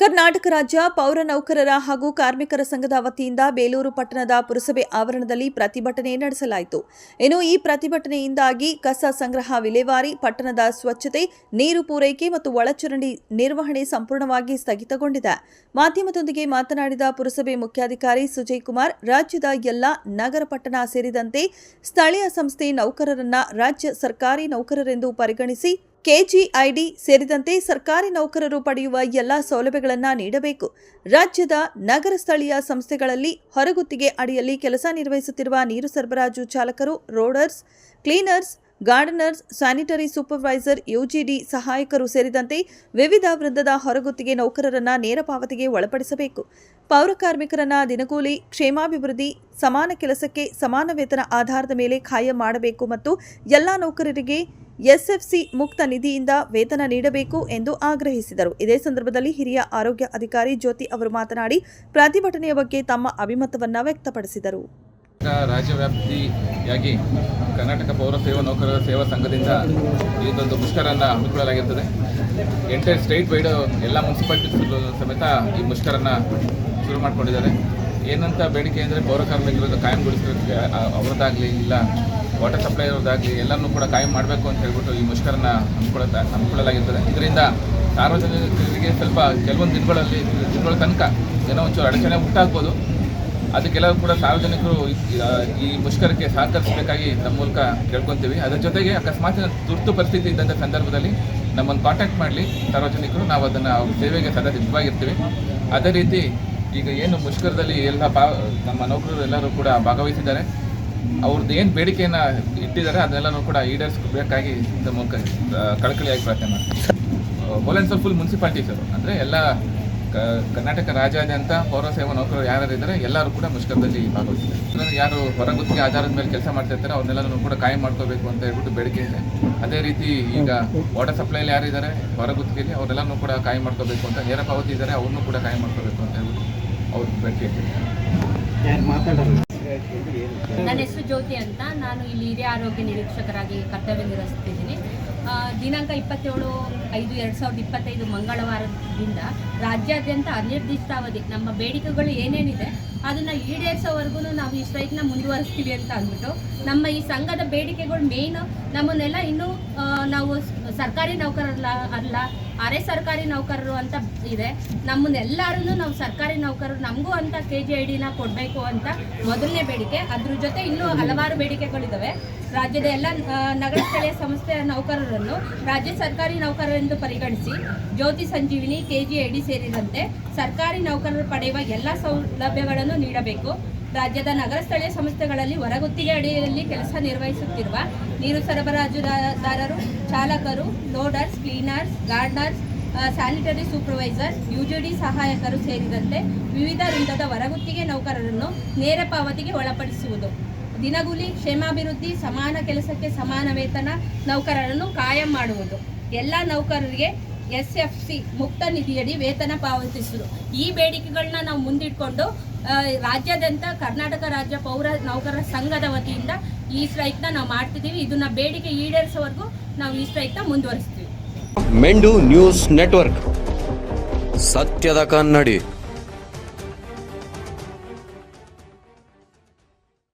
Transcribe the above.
ಕರ್ನಾಟಕ ರಾಜ್ಯ ಪೌರ ನೌಕರರ ಹಾಗೂ ಕಾರ್ಮಿಕರ ಸಂಘದ ವತಿಯಿಂದ ಬೇಲೂರು ಪಟ್ಟಣದ ಪುರಸಭೆ ಆವರಣದಲ್ಲಿ ಪ್ರತಿಭಟನೆ ನಡೆಸಲಾಯಿತು. ಇನ್ನು ಈ ಪ್ರತಿಭಟನೆಯಿಂದಾಗಿ ಕಸ ಸಂಗ್ರಹ ವಿಲೇವಾರಿ, ಪಟ್ಟಣದ ಸ್ವಚ್ಛತೆ, ನೀರು ಪೂರೈಕೆ ಮತ್ತು ಒಳಚರಂಡಿ ನಿರ್ವಹಣೆ ಸಂಪೂರ್ಣವಾಗಿ ಸ್ಥಗಿತಗೊಂಡಿದೆ. ಮಾಧ್ಯಮದೊಂದಿಗೆ ಮಾತನಾಡಿದ ಪುರಸಭೆ ಮುಖ್ಯಾಧಿಕಾರಿ ಸುಜಯ್ ಕುಮಾರ್ ರಾಜ್ಯದ ಎಲ್ಲ ನಗರ ಪಟ್ಟಣ ಸೇರಿದಂತೆ ಸ್ಥಳೀಯ ಸಂಸ್ಥೆ ನೌಕರರನ್ನ ರಾಜ್ಯ ಸರ್ಕಾರಿ ನೌಕರರೆಂದು ಪರಿಗಣಿಸಿ ಕೆಜಿಐಡಿ ಸೇರಿದಂತೆ ಸರ್ಕಾರಿ ನೌಕರರು ಪಡೆಯುವ ಎಲ್ಲ ಸೌಲಭ್ಯಗಳನ್ನು ನೀಡಬೇಕು. ರಾಜ್ಯದ ನಗರ ಸ್ಥಳೀಯ ಸಂಸ್ಥೆಗಳಲ್ಲಿ ಹೊರಗುತ್ತಿಗೆ ಅಡಿಯಲ್ಲಿ ಕೆಲಸ ನಿರ್ವಹಿಸುತ್ತಿರುವ ನೀರು ಸರಬರಾಜು ಚಾಲಕರು, loaders, cleaners, gardeners, sanitary supervisor, UGD ಸಹಾಯಕರು ಸೇರಿದಂತೆ ವಿವಿಧ ವೃಂದದ ಹೊರಗುತ್ತಿಗೆ ನೌಕರರನ್ನ ನೇರ ಪಾವತಿಗೆ ಒಳಪಡಿಸಬೇಕು. ಪೌರ ಕಾರ್ಮಿಕರನ್ನ ದಿನಗೂಲಿ ಕ್ಷೇಮಾಭಿವೃದ್ಧಿ, ಸಮಾನ ಕೆಲಸಕ್ಕೆ ಸಮಾನ ವೇತನ ಆಧಾರದ ಮೇಲೆ ಖಾಯಂ ಮಾಡಬೇಕು ಮತ್ತು ಎಲ್ಲ ನೌಕರರಿಗೆ ಎಸ್ಎಫ್ಸಿ ಮುಕ್ತ ನಿಧಿಯಿಂದ ವೇತನ ನೀಡಬೇಕು ಎಂದು ಆಗ್ರಹಿಸಿದರು. ಇದೇ ಸಂದರ್ಭದಲ್ಲಿ ಹಿರಿಯ ಆರೋಗ್ಯ ಅಧಿಕಾರಿ ಜ್ಯೋತಿ ಅವರು ಮಾತನಾಡಿ, ಪ್ರತಿಭಟನೆಯ ಬಗ್ಗೆ ತಮ್ಮ ಅಭಿಮತವನ್ನ ವ್ಯಕ್ತಪಡಿಸಿದರು. ರಾಜ್ಯ ವ್ಯಾಪ್ತಿಯಾಗಿ ಕರ್ನಾಟಕ ಪೌರ ಸೇವಾ ನೌಕರರ ಸೇವಾ ಸಂಘದಿಂದ ಇದೊಂದು ಮುಷ್ಕರನ್ನು ಹಮ್ಮಿಕೊಳ್ಳಲಾಗಿರ್ತದೆ. ಎಂಟೈರ್ ಸ್ಟೇಟ್ ವೈಡ್ ಎಲ್ಲ ಮುನ್ಸಿಪಾಲ್ಟಿ ಸಮೇತ ಈ ಮುಷ್ಕರನ್ನು ಶುರು ಮಾಡಿಕೊಂಡಿದ್ದಾರೆ. ಏನಂತ ಬೇಡಿಕೆ ಅಂದರೆ ಪೌರ ಕಾರ್ಮಿಕರನ್ನು ಕಾಯಂಗೊಳಿಸೋದಕ್ಕೆ ಅವರದ್ದಾಗಲಿ ಇಲ್ಲ. ವಾಟರ್ ಸಪ್ಲೈ ಇರೋದಾಗಲಿ ಎಲ್ಲನೂ ಕೂಡ ಕಾಯಂ ಮಾಡಬೇಕು ಅಂತ ಹೇಳ್ಬಿಟ್ಟು ಈ ಮುಷ್ಕರನ ಹಮ್ಮಿಕೊಳ್ಳ ಹಮ್ಮಿಕೊಳ್ಳಲಾಗಿರ್ತದೆ. ಇದರಿಂದ ಸಾರ್ವಜನಿಕರಿಗೆ ಸ್ವಲ್ಪ ಕೆಲವೊಂದು ದಿನಗಳಲ್ಲಿ, ದಿನಗಳ ತನಕ ಏನೋ ಒಂಚೂರು ಅಡಚಣೆ ಉಂಟಾಗ್ಬೋದು. ಅದಕ್ಕೆಲ್ಲ ಕೂಡ ಸಾರ್ವಜನಿಕರು ಈ- ಈ ಮುಷ್ಕರಕ್ಕೆ ಸಹಕರಿಸಬೇಕಾಗಿ ನಮ್ಮ ಮೂಲಕ ಕೇಳ್ಕೊತೀವಿ. ಅದರ ಜೊತೆಗೆ ಅಕಸ್ಮಾತ್ ತುರ್ತು ಪರಿಸ್ಥಿತಿ ಇದ್ದಂಥ ಸಂದರ್ಭದಲ್ಲಿ ನಮ್ಮನ್ನು ಕಾಂಟ್ಯಾಕ್ಟ್ ಮಾಡಲಿ. ಸಾರ್ವಜನಿಕರು, ನಾವು ಅದನ್ನು ಅವ್ರ ಸೇವೆಗೆ ಸದಾ ಸಿದ್ಧವಾಗಿರ್ತೀವಿ. ಅದೇ ರೀತಿ ಈಗ ಏನು ಮುಷ್ಕರದಲ್ಲಿ ಎಲ್ಲ ಪಾ ನಮ್ಮ ನೌಕರರು ಎಲ್ಲರೂ ಕೂಡ ಭಾಗವಹಿಸಿದ್ದಾರೆ. ಅವ್ರದ್ದು ಏನು ಬೇಡಿಕೆಯನ್ನು ಇಟ್ಟಿದ್ದಾರೆ ಅದನ್ನೆಲ್ಲನೂ ಕೂಡ ಈಡೇರಿಸ್ಬೇಕಾಗಿ ಇಂಥ ಮೂಲಕ ಕಳಕಳಿಯಾಗಿ ಪ್ರಾರ್ಥನೆ ಮಾಡ್ತೀವಿ. ಸೋಲ್ ಫುಲ್ ಮುನ್ಸಿಪಾಲ್ಟೀಸ್ ಸರ್ ಅಂದರೆ ಎಲ್ಲ ಕರ್ನಾಟಕ ರಾಜ್ಯಾದ್ಯಂತ ಪೌರ ಸೇವಾ ನೌಕರರು ಯಾರು ಇದ್ದಾರೆ, ಎಲ್ಲರೂ ಕೂಡ ಮುಷ್ಕರದಲ್ಲಿ ಭಾಗವಹಿಸಿದ್ದಾರೆ. ಯಾರು ಹೊರಗುತ್ತಿಗೆ ಆಧಾರದ ಮೇಲೆ ಕೆಲಸ ಮಾಡ್ತಾ ಇರ್ತಾರೆ ಅವ್ರನ್ನೆಲ್ಲರೂ ಕೂಡ ಕಾಯಂ ಮಾಡ್ಕೋಬೇಕು ಅಂತ ಹೇಳ್ಬಿಟ್ಟು ಬೇಡಿಕೆ ಇದೆ. ಅದೇ ರೀತಿ ಈಗ ವಾಟರ್ ಸಪ್ಲೈಲಿ ಯಾರಿದ್ದಾರೆ, ಹೊರಗುತ್ತಿಗೆಯಲ್ಲಿ ಅವರೆಲ್ಲನೂ ಕೂಡ ಕಾಯಂ ಮಾಡ್ಕೋಬೇಕು ಅಂತ ನೇರ ಪಾವತಿ ಇದ್ದಾರೆ, ಅವ್ರನ್ನೂ ಕೂಡ ಕಾಯಂ ಮಾಡ್ಕೋಬೇಕು ಅಂತ ಹೇಳ್ಬಿಟ್ಟು ಅವ್ರ ಬೇಡಿಕೆ ಇಟ್ಟಿದ್ದಾರೆ ನನ್ನ ಹೆಸರು ಜ್ಯೋತಿ ಅಂತ. ನಾನು ಇಲ್ಲಿ ಹಿರಿಯ ಆರೋಗ್ಯ ನಿರೀಕ್ಷಕರಾಗಿ ಕರ್ತವ್ಯ ನಿರ್ವಹಿಸ್ತಿದ್ದೀನಿ. ದಿನಾಂಕ ಇಪ್ಪತ್ತೇಳು ಐದು ಎರಡು ಸಾವಿರದ ಇಪ್ಪತ್ತೈದು ಮಂಗಳವಾರದಿಂದ ರಾಜ್ಯಾದ್ಯಂತ ಅನಿರ್ದಿಷ್ಟಾವಧಿ ನಮ್ಮ ಬೇಡಿಕೆಗಳು ಏನೇನಿದೆ ಅದನ್ನು ಈಡೇರಿಸೋವರೆಗೂ ನಾವು ಈ ಸ್ಟ್ರೈಕ್ನ ಮುಂದುವರಿಸ್ತೀವಿ ಅಂತ ಅಂದ್ಬಿಟ್ಟು ನಮ್ಮ ಈ ಸಂಘದ ಬೇಡಿಕೆಗಳು ಮೇಯ್ನು ನಮ್ಮನ್ನೆಲ್ಲ ಇನ್ನೂ ನಾವು ಸರ್ಕಾರಿ ನೌಕರರಲ್ಲ, ಅಲ್ಲ ಅರೆ ಸರ್ಕಾರಿ ನೌಕರರು ಅಂತ ಇದೆ. ನಮ್ಮನ್ನೆಲ್ಲರೂ ನಾವು ಸರ್ಕಾರಿ ನೌಕರರು, ನಮಗೂ ಅಂತ ಕೆ ಜಿ ಐ ಡಿನ ಕೊಡಬೇಕು ಅಂತ ಮೊದಲನೇ ಬೇಡಿಕೆ. ಅದ್ರ ಜೊತೆ ಇನ್ನೂ ಹಲವಾರು ಬೇಡಿಕೆಗಳಿದ್ದಾವೆ ರಾಜ್ಯದ ಎಲ್ಲ ನಗರ ಸ್ಥಳೀಯ ಸಂಸ್ಥೆಯ ನೌಕರರನ್ನು ರಾಜ್ಯ ಸರ್ಕಾರಿ ನೌಕರರೆಂದು ಪರಿಗಣಿಸಿ Jyothi Sanjeevini K G I D ಸೇರಿದಂತೆ ಸರ್ಕಾರಿ ನೌಕರರು ಪಡೆಯುವ ಎಲ್ಲ ಸೌಲಭ್ಯಗಳನ್ನು ನೀಡಬೇಕು. ರಾಜ್ಯದ ನಗರ ಸ್ಥಳೀಯ ಸಂಸ್ಥೆಗಳಲ್ಲಿ ಹೊರಗುತ್ತಿಗೆ ಅಡಿಯಲ್ಲಿ ಕೆಲಸ ನಿರ್ವಹಿಸುತ್ತಿರುವ ನೀರು ಸರಬರಾಜುದಾರರು, ಚಾಲಕರು, loaders, cleaners, gardeners sanitary supervisor, UGD ಸಹಾಯಕರು ಸೇರಿದಂತೆ ವಿವಿಧ ವೃಂದದ ಹೊರಗುತ್ತಿಗೆ ನೌಕರರನ್ನು ನೇರ ಪಾವತಿಗೆ ಒಳಪಡಿಸುವುದು. ದಿನಗೂಲಿ, ಕ್ಷೇಮಾಭಿವೃದ್ಧಿ, ಸಮಾನ ಕೆಲಸಕ್ಕೆ ಸಮಾನ ವೇತನ ನೌಕರರನ್ನು ಕಾಯಂ ಮಾಡುವುದು. ಎಲ್ಲ ನೌಕರರಿಗೆ ಎಸ್ ಎಫ್ ಸಿ ಮುಕ್ತ ನಿಧಿಯಡಿ ವೇತನ ಪಾವತಿಸುವುದು. ಈ ಬೇಡಿಕೆಗಳನ್ನ ನಾವು ಮುಂದಿಟ್ಕೊಂಡು ರಾಜ್ಯಾದ್ಯಂತ ಕರ್ನಾಟಕ ರಾಜ್ಯ ಪೌರ ನೌಕರರ ಸಂಘದ ವತಿಯಿಂದ ಈ ಸ್ಟ್ರೈಕ್ನ ನಾವು ಮಾಡ್ತಿದ್ದೀವಿ. ಇದನ್ನ ಬೇಡಿಕೆ ಈಡೇರಿಸೋವರೆಗೂ ನಾವು ಈ ಸ್ಟ್ರೈಕ್ನ ಮುಂದುವರಿಸ್ತೀವಿ. ಮೆಂಡು ನ್ಯೂಸ್ ನೆಟ್ವರ್ಕ್. ಸತ್ಯದ ಕನ್ನಡಿ.